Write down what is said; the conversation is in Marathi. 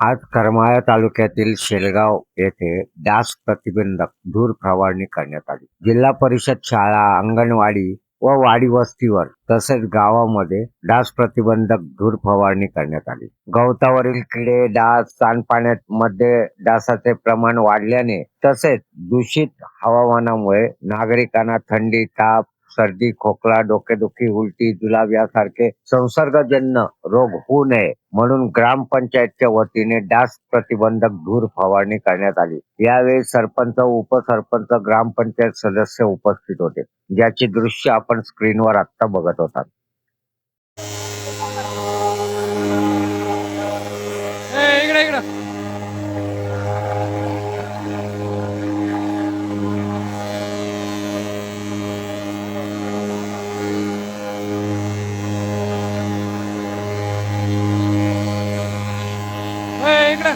आज करमाळा तालुक्यातील शेलगाव येथे डास प्रतिबंधक धूर फवारणी करण्यात आली. जिल्हा परिषद शाळा अंगणवाडी व वाडी वस्तीवर तसेच गावामध्ये डास प्रतिबंधक धूर फवारणी करण्यात आली. गवतावरील किडे डास सांडपाण्यात मध्ये डासाचे प्रमाण वाढल्याने तसेच दूषित हवामानामुळे नागरिकांना थंडी ताप सर्दी खोकला डोकेदुखी उलटी जुलाब यासारखे संसर्गजन्य रोग होऊ नये म्हणून ग्रामपंचायतच्या वतीने डास प्रतिबंधक धूर फवारणी करण्यात आली. यावेळी सरपंच उपसरपंच ग्रामपंचायत सदस्य उपस्थित होते ज्याची दृश्य आपण स्क्रीनवर आता बघत होता.